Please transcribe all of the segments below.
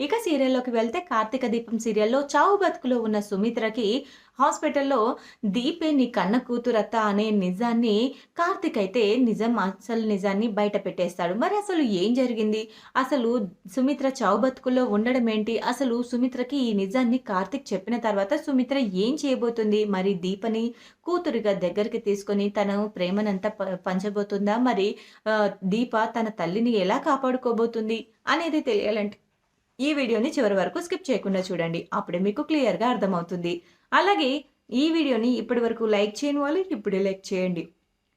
ఇక సీరియల్లోకి వెళ్తే కార్తీక దీపం సీరియల్లో చావు బతుకులో ఉన్న సుమిత్రకి హాస్పిటల్లో దీపే నీ కన్న కూతురత్త అనే నిజాన్ని కార్తిక్ అయితే నిజం అసలు నిజాన్ని బయట పెట్టేస్తాడు. మరి అసలు ఏం జరిగింది? అసలు సుమిత్ర చావు బతుకుల్లో ఉండడం ఏంటి? అసలు సుమిత్రకి ఈ నిజాన్ని కార్తిక్ చెప్పిన తర్వాత సుమిత్ర ఏం చేయబోతుంది? మరి దీపని కూతురుగా దగ్గరికి తీసుకొని తన ప్రేమనంతా ప- పంచబోతుందా? మరి దీప తన తల్లిని ఎలా కాపాడుకోబోతుంది? అనేది తెలియాలంటే ఈ వీడియోని చివరి వరకు స్కిప్ చేయకుండా చూడండి. అప్పుడే మీకు క్లియర్గా అర్థమవుతుంది. అలాగే ఈ వీడియోని ఇప్పటి వరకు లైక్ చేయని వాళ్ళు ఇప్పుడే లైక్ చేయండి.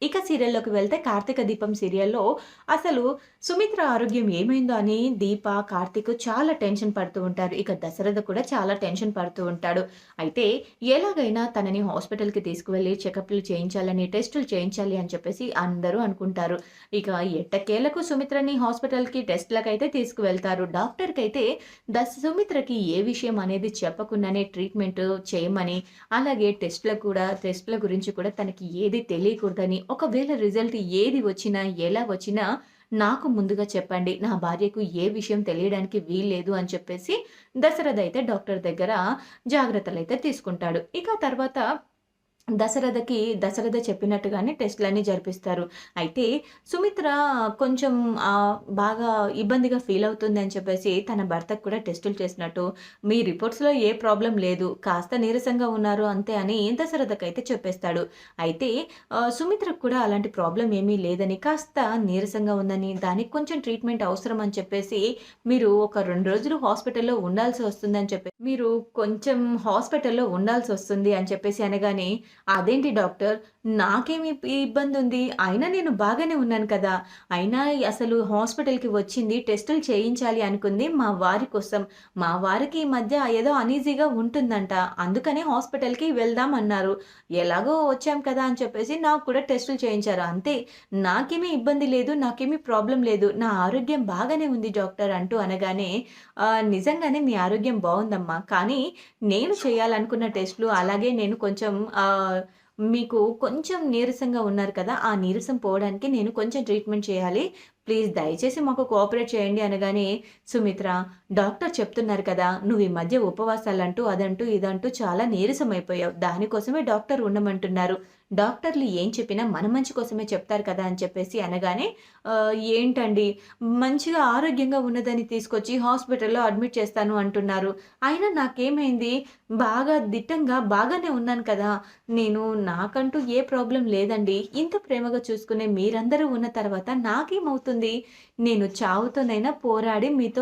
ఇక సీరియల్లోకి వెళ్తే కార్తీక దీపం సీరియల్లో అసలు సుమిత్ర ఆరోగ్యం ఏమైందో అని దీప కార్తీక్ చాలా టెన్షన్ పడుతూ ఉంటారు. ఇక దశరథ కూడా చాలా టెన్షన్ పడుతూ ఉంటాడు. అయితే ఎలాగైనా తనని హాస్పిటల్కి తీసుకువెళ్ళి చెకప్లు చేయించాలని టెస్టులు చేయించాలి అని చెప్పేసి అందరూ అనుకుంటారు. ఇక ఎట్టకేలకు సుమిత్రని హాస్పిటల్కి టెస్ట్లకు అయితే తీసుకువెళ్తారు. డాక్టర్కి అయితే దశ సుమిత్రకి ఏ విషయం అనేది చెప్పకుండానే ట్రీట్మెంట్ చేయమని అలాగే టెస్ట్ల కూడా టెస్ట్ల గురించి కూడా తనకి ఏది తెలియకూడదని ఒకవేళ రిజల్ట్ ఏది వచ్చినా ఎలా వచ్చినా నాకు ముందుగా చెప్పండి. నా భార్యకు ఏ విషయం తెలియడానికి వీల్లేదు అని చెప్పేసి దశరథ అయితే డాక్టర్ దగ్గర జాగ్రత్తలు అయితే తీసుకుంటాడు. ఇక తర్వాత దశరథకి దశరథ చెప్పినట్టుగానే టెస్ట్లన్నీ జరిపిస్తారు. అయితే సుమిత్ర కొంచెం బాగా ఇబ్బందిగా ఫీల్ అవుతుంది అని చెప్పేసి తన భర్తకు కూడా టెస్టులు చేసినట్టు మీ రిపోర్ట్స్లో ఏ ప్రాబ్లం లేదు కాస్త నీరసంగా ఉన్నారు అంతే అని దశరథకి అయితే చెప్పేస్తాడు. అయితే సుమిత్రకు కూడా అలాంటి ప్రాబ్లం ఏమీ లేదని కాస్త నీరసంగా ఉందని దానికి కొంచెం ట్రీట్మెంట్ అవసరం అని చెప్పేసి మీరు ఒక రెండు రోజులు హాస్పిటల్లో ఉండాల్సి వస్తుందని చెప్పి మీరు కొంచెం హాస్పిటల్లో ఉండాల్సి వస్తుంది అని చెప్పేసి అనగానే అదేంటి డాక్టర్ నాకేమి ఇబ్బంది ఉంది అయినా నేను బాగానే ఉన్నాను కదా. అయినా అసలు హాస్పిటల్కి వచ్చింది టెస్టులు చేయించాలి అనుకుంది మా వారి కోసం. మా వారికి ఈ మధ్య ఏదో అనీజీగా ఉంటుందంట. అందుకనే హాస్పిటల్కి వెళ్దాం అన్నారు. ఎలాగో వచ్చాం కదా అని చెప్పేసి నాకు కూడా టెస్టులు చేయించారు. అంతే. నాకేమీ ఇబ్బంది లేదు నాకేమీ ప్రాబ్లం లేదు. నా ఆరోగ్యం బాగానే ఉంది డాక్టర్ అంటూ అనగానే నిజంగానే మీ ఆరోగ్యం బాగుందమ్మా. కానీ నేను చేయాలనుకున్న టెస్టులు అలాగే నేను కొంచెం మీకు కొంచెం నీరసంగా ఉన్నారు కదా ఆ నీరసం పోవడానికి నేను కొంచెం ట్రీట్మెంట్ చేయాలి. ప్లీజ్ దయచేసి మాకు కోఆపరేట్ చేయండి అనగానే సుమిత్ర డాక్టర్ చెప్తున్నారు కదా నువ్వు ఈ మధ్య ఉపవాసాలంటూ అదంటూ ఇదంటూ చాలా నీరసం అయిపోయావు దానికోసమే డాక్టర్ ఉండమంటున్నారు. డాక్టర్లు ఏం చెప్పినా మన మంచి కోసమే చెప్తారు కదా అని చెప్పేసి అనగానే ఏంటండి? మంచిగా ఆరోగ్యంగా ఉన్నదని తీసుకొచ్చి హాస్పిటల్లో అడ్మిట్ చేస్తాను అంటున్నారు. అయినా నాకేమైంది? బాగా దిట్టంగా బాగానే ఉన్నాను కదా. నేను నాకంటూ ఏ ప్రాబ్లం లేదండి. ఇంత ప్రేమగా చూసుకునే మీరందరూ ఉన్న తర్వాత నాకేమవుతుంది? నేను చావుతోనైనా పోరాడి మీతో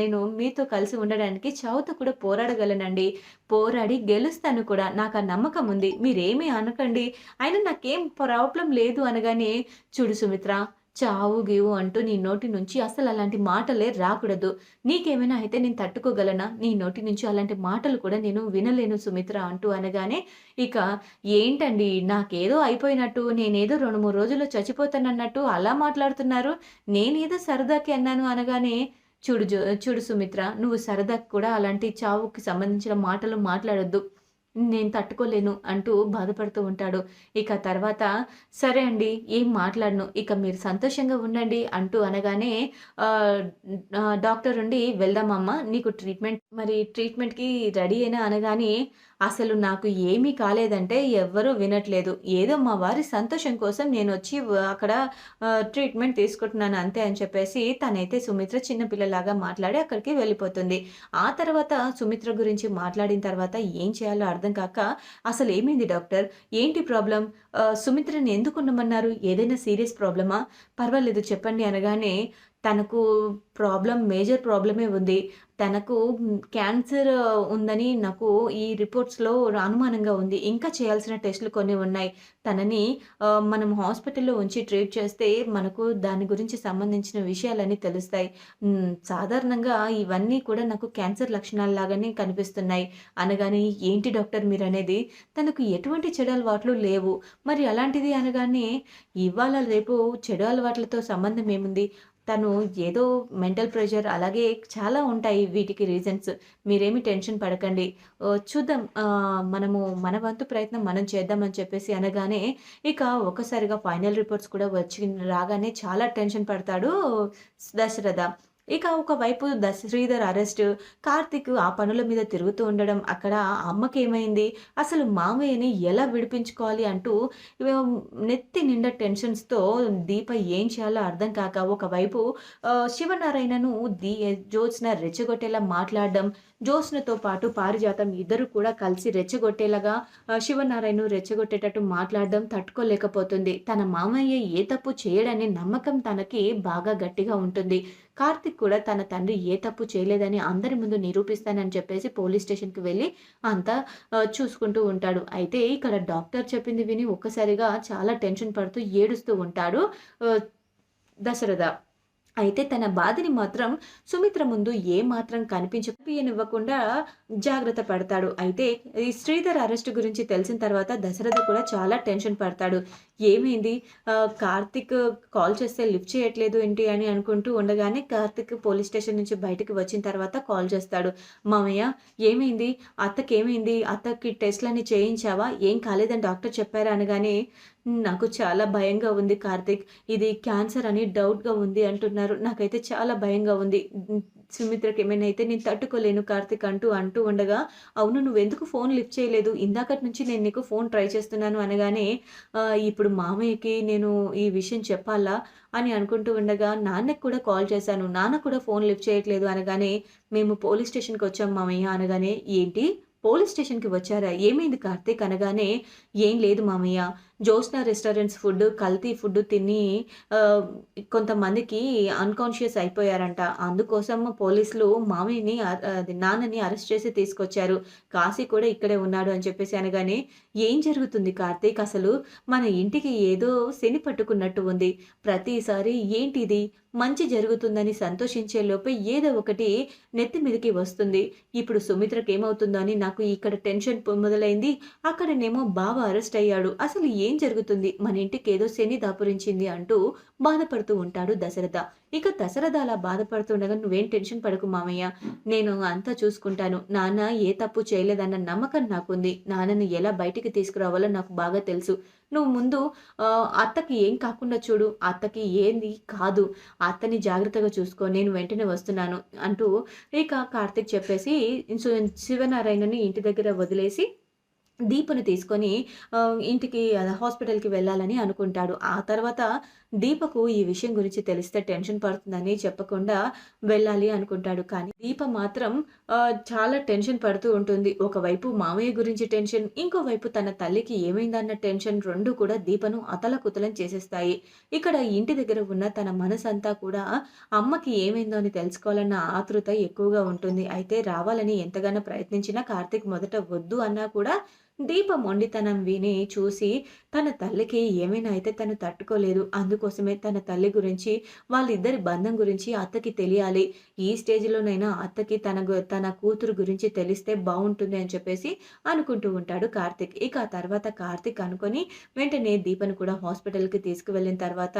నేను మీతో కలిసి ఉండడానికి చావుతో కూడా పోరాడగలనండి. పోరాడి గెలుస్తాను కూడా. నాకు ఆ నమ్మకం ఉంది. మీరేమీ అనకండి. అయినా నాకేం ప్రాబ్లం లేదు అనగానే చూడు సుమిత్ర చావు గీవు అంటూ నీ నోటి నుంచి అసలు అలాంటి మాటలే రాకూడదు. నీకేమైనా అయితే నేను తట్టుకోగలనా? నీ నోటి నుంచి అలాంటి మాటలు కూడా నేను వినలేను సుమిత్ర అంటూ అనగానే ఇక ఏంటండి? నాకేదో అయిపోయినట్టు నేనేదో రెండు మూడు రోజుల్లో చచ్చిపోతానన్నట్టు అలా మాట్లాడుతున్నారు. నేనేదో సరదాకి అన్నాను అనగానే చూడు జో చూడు సుమిత్ర నువ్వు సరదాకి కూడా అలాంటి చావుకి సంబంధించిన మాటలు మాట్లాడొద్దు. నేను తట్టుకోలేను అంటూ బాధపడుతూ ఉంటాడు. ఇక తర్వాత సరే అండి ఏం మాట్లాడను ఇక మీరు సంతోషంగా ఉండండి అంటూ అనగానే డాక్టర్ ఉండి వెళ్దామమ్మా నీకు ట్రీట్మెంట్ మరి ట్రీట్మెంట్కి రెడీ అయినా అనగానే అసలు నాకు ఏమీ కాలేదంటే ఎవ్వరూ వినట్లేదు. ఏదో మా వారి సంతోషం కోసం నేను వచ్చి అక్కడ ట్రీట్మెంట్ తీసుకుంటున్నాను అంతే అని చెప్పేసి తనైతే సుమిత్ర చిన్నపిల్లలాగా మాట్లాడి అక్కడికి వెళ్ళిపోతుంది. ఆ తర్వాత సుమిత్ర గురించి మాట్లాడిన తర్వాత ఏం చేయాలో అర్థం కాక అసలు ఏమైంది డాక్టర్? ఏంటి ప్రాబ్లం? సుమిత్రని ఎందుకు ఉండమన్నారు? ఏదైనా సీరియస్ ప్రాబ్లమా? పర్వాలేదు చెప్పండి అనగానే తనకు ప్రాబ్లం మేజర్ ప్రాబ్లమే ఉంది. తనకు క్యాన్సర్ ఉందని నాకు ఈ రిపోర్ట్స్లో అనుమానంగా ఉంది. ఇంకా చేయాల్సిన టెస్టులు కొన్ని ఉన్నాయి. తనని మనం హాస్పిటల్లో ఉంచి ట్రీట్ చేస్తే మనకు దాని గురించి సంబంధించిన విషయాలన్నీ తెలుస్తాయి. సాధారణంగా ఇవన్నీ కూడా నాకు క్యాన్సర్ లక్షణాలు లాగానే కనిపిస్తున్నాయి. అనగానే ఏంటి డాక్టర్ మీరు అనేది తనకు ఎటువంటి చెడు అలవాట్లు లేవు. మరి అలాంటిది అనగానే ఇవాళ రేపు చెడు అలవాట్లతో సంబంధం ఏముంది? తను ఏదో మెంటల్ ప్రెషర్ అలాగే చాలా ఉంటాయి వీటికి రీజన్స్. మీరేమి టెన్షన్ పడకండి. చూద్దాం మనము మన వంతు ప్రయత్నం మనం చేద్దామని చెప్పేసి అనగానే, ఇక ఒక్కసారిగా ఫైనల్ రిపోర్ట్స్ కూడా వచ్చి రాగానే చాలా టెన్షన్ పడతాడు దశరథ. ఇక ఒకవైపు దశ శ్రీధర్ అరెస్ట్, కార్తీక్ ఆ పనుల మీద తిరుగుతూ ఉండడం, అక్కడ అమ్మకేమైంది? అసలు మామయ్యని ఎలా విడిపించుకోవాలి అంటూ నెత్తి నిండా టెన్షన్స్‌తో దీప ఏం చేయాలో అర్థం కాక ఒకవైపు శివనారాయణను దీ జ్యోత్స్న రెచ్చగొట్టేలా మాట్లాడడం, జ్యోత్స్నతో పాటు పారిజాతం ఇద్దరు కూడా కలిసి రెచ్చగొట్టేలాగా శివనారాయణ శివనారాయణను రెచ్చగొట్టేటట్టు మాట్లాడడం తట్టుకోలేకపోతుంది. తన మామయ్య ఏ తప్పు చేయడనే నమ్మకం తనకి బాగా గట్టిగా ఉంటుంది. కార్తిక్ కూడా తన తండ్రి ఏ తప్పు చేయలేదని అందరి ముందు నిరూపిస్తానని చెప్పేసి పోలీస్ స్టేషన్‌కి వెళ్ళి అంతా చూసుకుంటూ ఉంటాడు. అయితే ఇక్కడ డాక్టర్ చెప్పింది విని ఒక్కసారిగా చాలా టెన్షన్ పడుతూ ఏడుస్తూ ఉంటాడు దశరథ. అయితే తన బాధని మాత్రం సుమిత్ర ముందు ఏమాత్రం కనిపించనివ్వకుండా జాగ్రత్త పడతాడు. అయితే ఈ శ్రీధర్ అరెస్ట్ గురించి తెలిసిన తర్వాత దశరథ కూడా చాలా టెన్షన్ పడతాడు. ఏమైంది? కార్తిక్ కార్తీక్ కాల్ చేస్తే లిఫ్ట్ చేయట్లేదు ఏంటి అని అనుకుంటూ ఉండగానే కార్తీక్ పోలీస్ స్టేషన్ నుంచి బయటకు వచ్చిన తర్వాత కాల్ చేస్తాడు. మామయ్య ఏమైంది? అత్తకేమైంది? అత్తకి టెస్ట్‌లన్నీ చేయించావా? ఏం కాలేదని డాక్టర్ చెప్పారా? అనగానే నాకు చాలా భయంగా ఉంది కార్తిక్ ఇది క్యాన్సర్ అని డౌట్‌గా ఉంది అంటున్నారు. నాకైతే చాలా భయంగా ఉంది. సుమిత్రకి ఏమైనా అయితే నేను తట్టుకోలేను కార్తిక్ అంటూ అంటూ ఉండగా, అవును నువ్వెందుకు ఫోన్ లిఫ్ట్ చేయలేదు? ఇందాకటి నుంచి నేను నీకు ఫోన్ ట్రై చేస్తున్నాను అనగానే ఇప్పుడు మామయ్యకి నేను ఈ విషయం చెప్పాలా? అని అనుకుంటూ ఉండగా నాన్నకి కూడా కాల్ చేశాను. నాన్న కూడా ఫోన్ లిఫ్ట్ చేయట్లేదు అనగానే, మేము పోలీస్ స్టేషన్‌కి వచ్చాం మామయ్య అనగానే, ఏంటి? పోలీస్ స్టేషన్‌కి వచ్చారా? ఏమైంది కార్తీక్? అనగానే, ఏం లేదు మామయ్య. జ్యోత్స్న రెస్టారెంట్స్ ఫుడ్ కల్తీ ఫుడ్ తిని కొంతమందికి అన్‌కాన్షియస్ అయిపోయారంట. అందుకోసం పోలీసులు మామయ్యని అది నాన్నని అరెస్ట్ చేసి తీసుకొచ్చారు. కాశీ కూడా ఇక్కడే ఉన్నాడు అని చెప్పేసి అనగానే, ఏం జరుగుతుంది కార్తీక్ అసలు? మన ఇంటికి ఏదో శని పట్టుకున్నట్టు ఉంది. ప్రతిసారి ఏంటిది? మంచి జరుగుతుందని సంతోషించే లోపే ఏదో ఒకటి నెత్తి మీదకి వస్తుంది. ఇప్పుడు సుమిత్రకేమవుతుందో అని నాకు ఇక్కడ టెన్షన్ మొదలైంది. అక్కడనేమో బావ అరెస్ట్ అయ్యాడు. అసలు ఏం జరుగుతుంది? మన ఇంటికి ఏదో శని దాపురించింది అంటూ బాధపడుతూ ఉంటాడు దశరథ. ఇక దశరథ అలా బాధపడుతుండగా నువ్వేం టెన్షన్ పడకు మామయ్య. నేను అంతా చూసుకుంటాను. నాన్న ఏ తప్పు చేయలేదన్న నమ్మకం నాకుంది. నాన్నను ఎలా బయటికి తీసుకురావాలో నాకు బాగా తెలుసు. నువ్వు ముందు అత్తకి ఏం కాకుండా చూడు. అత్తకి ఏంది కాదు. అత్తని జాగ్రత్తగా చూసుకో. నేను వెంటనే వస్తున్నాను అంటూ ఇక కార్తీక్ చెప్పేసి శివనారాయణని ఇంటి దగ్గర వదిలేసి దీపను తీసుకొని ఇంటికి హాస్పిటల్‌కి వెళ్ళాలని అనుకుంటాడు. ఆ తర్వాత దీపకు ఈ విషయం గురించి తెలిస్తే టెన్షన్ పడుతుందని చెప్పకుండా వెళ్ళాలి అనుకుంటాడు. కానీ దీప మాత్రం చాలా టెన్షన్ పడుతూ ఉంటుంది. ఒకవైపు మామయ్య గురించి టెన్షన్, ఇంకోవైపు తన తల్లికి ఏమైందన్న టెన్షన్ రెండు కూడా దీపను అతలకుతలం చేసేస్తాయి. ఇక్కడ ఇంటి దగ్గర ఉన్న తన మనసంతా కూడా అమ్మకి ఏమైందో అని తెలుసుకోవాలన్న ఆతృత ఎక్కువగా ఉంటుంది. అయితే రావాలని ఎంతగానో ప్రయత్నించినా కార్తీక్ మొదట వద్దు అన్నా కూడా దీప మొండితనం విని చూసి తన తల్లికి ఏమైనా అయితే తను తట్టుకోలేదు. అందుకోసమే తన తల్లి గురించి, వాళ్ళిద్దరి బంధం గురించి అత్తకి తెలియాలి. ఈ స్టేజ్‌లోనైనా అత్తకి తన తన కూతురు గురించి తెలిస్తే బాగుంటుంది అని చెప్పేసి అనుకుంటూ ఉంటాడు కార్తీక్. ఇక ఆ తర్వాత కార్తీక్ అనుకొని వెంటనే దీపను కూడా హాస్పిటల్‌కి తీసుకువెళ్ళిన తర్వాత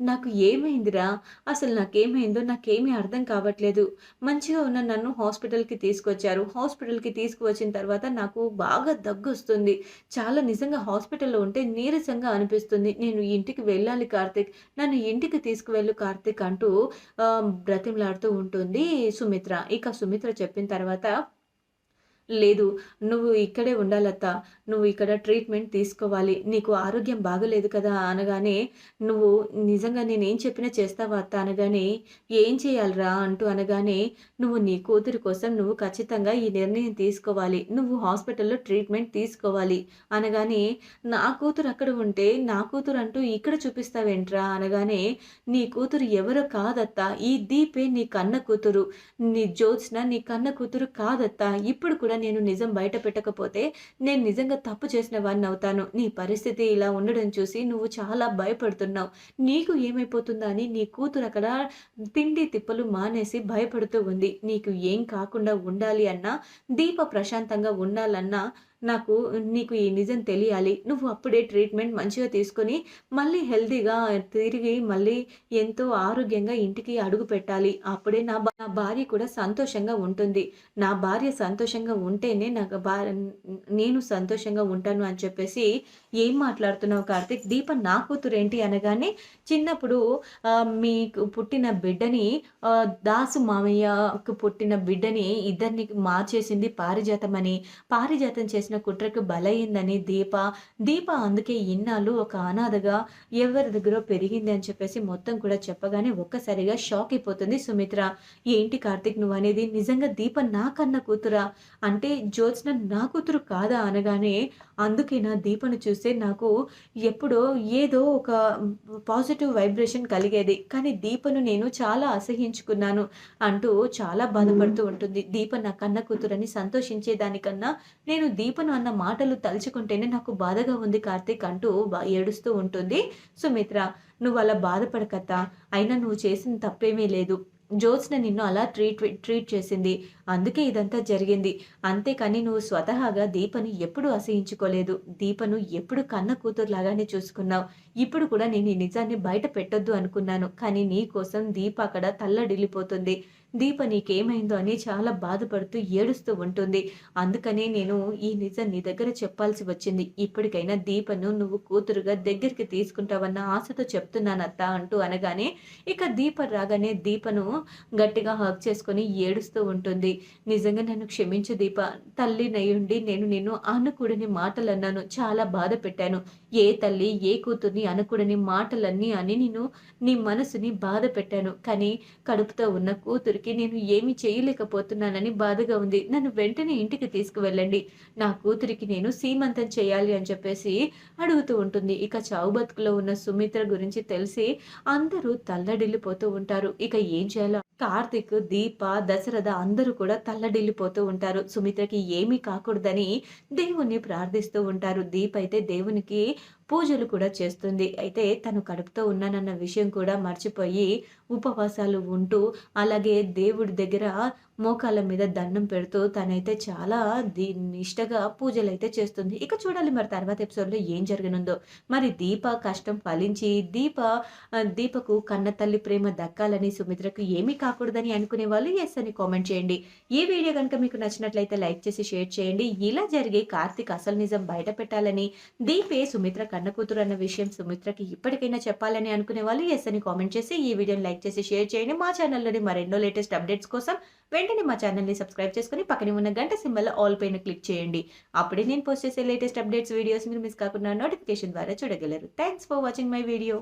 నాకు ఏమైందిరా? అసలు నాకేమైందో నాకేమీ అర్థం కావట్లేదు. మంచిగా ఉన్న నన్ను హాస్పిటల్‌కి తీసుకొచ్చారు. హాస్పిటల్‌కి తీసుకువచ్చిన తర్వాత నాకు బాగా దగ్గు వస్తుంది చాలా నిజంగా హాస్పిటల్‌లో ఉంటే నీరసంగా అనిపిస్తుంది. నేను ఇంటికి వెళ్ళాలి కార్తీక్. నన్ను ఇంటికి తీసుకువెళ్ళు కార్తీక్ అంటూ బ్రతిమలాడుతూ ఉంటుంది సుమిత్ర. ఇక సుమిత్ర చెప్పిన తర్వాత లేదు. నువ్వు ఇక్కడే ఉండాలత్తా. నువ్వు ఇక్కడ ట్రీట్మెంట్ తీసుకోవాలి. నీకు ఆరోగ్యం బాగలేదు కదా! అనగానే, నువ్వు నిజంగా నేనేం చెప్పినా చేస్తావా అత్త అనగానే, ఏం చేయాలిరా? అంటూ అనగానే, నువ్వు నీ కూతురు కోసం నువ్వు ఖచ్చితంగా ఈ నిర్ణయం తీసుకోవాలి. నువ్వు హాస్పిటల్‌లో ట్రీట్మెంట్ తీసుకోవాలి. అనగానే, నా కూతురు అక్కడ ఉంటే, నా కూతురు అంటూ ఇక్కడ చూపిస్తావేంట్రా? అనగానే, నీ కూతురు ఎవరో కాదత్తా. ఈ దీపే నీ కన్న కూతురు. నీ జ్యోత్స్న నీ కన్న కూతురు కాదత్తా. ఇప్పుడు కూడా నేను నిజం బయట పెట్టకపోతే, నేను నిజంగా తప్పు చేసిన వాడినవుతాను. నీ పరిస్థితి ఇలా ఉండడం చూసి నువ్వు చాలా భయపడుతున్నావు. నీకు ఏమైపోతుందా అని నీ కూతురు అక్కడ తిండి తిప్పలు మానేసి భయపడుతూ ఉంది. నీకు ఏం కాకుండా ఉండాలి అన్నా, దీప ప్రశాంతంగా ఉండాలన్నా నాకు నీకు ఈ నిజం తెలియాలి. నువ్వు అప్పుడే ట్రీట్మెంట్ మంచిగా తీసుకొని మళ్ళీ హెల్తీగా తిరిగి మళ్ళీ ఎంతో ఆరోగ్యంగా ఇంటికి అడుగు పెట్టాలి. అప్పుడే నా నా భార్య కూడా సంతోషంగా ఉంటుంది. నా భార్య సంతోషంగా ఉంటేనే నాకు భార్య నేను సంతోషంగా ఉంటాను అని చెప్పేసి ఏం మాట్లాడుతున్నావు కార్తిక్? దీప నా కూతురు ఏంటి అనగానే చిన్నప్పుడు మీకు పుట్టిన బిడ్డని దాసు మామయ్యకు పుట్టిన బిడ్డని ఇద్దరిని మార్చేసింది పారిజాతం అని పారిజాతం చేసిన కుట్రకు బలయిందని దీప దీప అందుకే ఇన్నాళ్ళు ఒక అనాథగా ఎవరి దగ్గర పెరిగింది అని చెప్పేసి మొత్తం కూడా చెప్పగానే ఒక్కసారిగా షాక్ అయిపోతుంది సుమిత్ర. ఏంటి కార్తిక్ నువ్వు అనేది నిజంగా దీప నా కన్న కూతురా? అంటే జ్యోత్స్న నా కూతురు కాదా అనగానే అందుకే నా దీపను చూస్తే నాకు ఎప్పుడో ఏదో ఒక పాజిటివ్ వైబ్రేషన్ కలిగేది. కానీ దీపను నేను చాలా అసహించుకున్నాను అంటూ చాలా బాధపడుతూ ఉంటుంది. దీప నా కన్న కూతురని సంతోషించే దానికన్నా నేను దీపను అన్న మాటలు తలుచుకుంటేనే నాకు బాధగా ఉంది కార్తీక్ అంటూ బా- ఏడుస్తూ ఉంటుంది. సుమిత్ర నువ్వు అలా బాధపడకత్త. అయినా నువ్వు చేసిన తప్పేమీ లేదు. జోత్స్న నిన్ను అలా ట్రీట్ ట్రీట్ చేసింది. అందుకే ఇదంతా జరిగింది. అంతేకాని నువ్వు స్వతహాగా దీపను ఎప్పుడు అసహించుకోలేదు. దీపను ఎప్పుడు కన్న కూతురులాగానే చూసుకున్నావు. ఇప్పుడు కూడా నేను ఈ నిజాన్ని బయట పెట్టొద్దు అనుకున్నాను. కానీ నీ కోసం దీప అక్కడ తల్లడిల్లిపోతుంది. దీప నీకేమైందో అని చాలా బాధపడుతూ ఏడుస్తూ ఉంటుంది. అందుకనే నేను ఈ నిజం నీ దగ్గర చెప్పాల్సి వచ్చింది. ఇప్పటికైనా దీపను నువ్వు కూతురుగా దగ్గరికి తీసుకుంటావన్న ఆశతో చెప్తున్నానత్త అంటూ అనగానే ఇక దీప రాగానే దీపను గట్టిగా హక్ చేసుకొని ఏడుస్తూ ఉంటుంది. నిజంగా నన్ను క్షమించు దీప. తల్లి నయ్యుండి నేను నిన్ను అనకూడని మాటలు అన్నాను చాలా బాధ పెట్టాను ఏ తల్లి ఏ కూతుర్ని అనకూడని మాటలన్నీ అని నేను నీ మనసుని బాధ పెట్టాను. కానీ కడుపుతో ఉన్న కూతురికి నేను ఏమి చేయలేకపోతున్నానని బాధగా ఉంది. నన్ను వెంటనే ఇంటికి తీసుకువెళ్ళండి. నా కూతురికి నేను సీమంతం చేయాలి అని చెప్పేసి అడుగుతూ ఉంటుంది. ఇక చావు బతుకులో ఉన్న సుమిత్ర గురించి తెలిసి అందరూ తల్లడిల్లిపోతూ ఉంటారు. ఇక ఏం చేయాలో కార్తిక్ దీప దశరథ అందరూ కూడా తల్లడిల్లిపోతూ ఉంటారు. సుమిత్రకి ఏమీ కాకూడదని దేవుణ్ణి ప్రార్థిస్తూ ఉంటారు. దీప అయితే దేవునికి పూజలు కూడా చేస్తుంది. అయితే తను కడుపుతో ఉన్నానన్న విషయం కూడా మర్చిపోయి ఉపవాసాలు ఉంటూ అలాగే దేవుడి దగ్గర మోకాళ్ళ మీద దండం పెడుతూ తనైతే చాలా దీన్ని నిష్టగా పూజలు అయితే చేస్తుంది. ఇక చూడాలి మరి తర్వాత ఎపిసోడ్లో ఏం జరగనుందో. మరి దీప కష్టం ఫలించి దీప దీపకు కన్న తల్లి ప్రేమ దక్కాలని సుమిత్రకు ఏమీ కాకూడదని అనుకునే వాళ్ళు ఎస్ అని కామెంట్ చేయండి. ఈ వీడియో కనుక మీకు నచ్చినట్లయితే లైక్ చేసి షేర్ చేయండి. ఇలా జరిగే కార్తీక్ అసలు నిజం బయట పెట్టాలని దీపే సుమిత్ర కన్న కూతురు అన్న విషయం సుమిత్రకి ఇప్పటికైనా చెప్పాలని అనుకునే వాళ్ళు ఎస్ అని కామెంట్ చేసి ఈ వీడియోని లైక్ చేసి షేర్ చేయండి. మా ఛానల్లోని మరెన్నో లేటెస్ట్ అప్డేట్స్ కోసం వెంటనే మా ఛానల్ని సబ్స్క్రైబ్ చేసుకుని పక్కనే ఉన్న గంట సింబల్ ఆల్ పైన క్లిక్ చేయండి. అప్పుడే నేను పోస్ట్ చేసే లేటెస్ట్ అప్డేట్స్ వీడియోస్ మీరు మిస్ కాకుండా నోటిఫికేషన్ ద్వారా చూడగలరు. Thanks for watching my video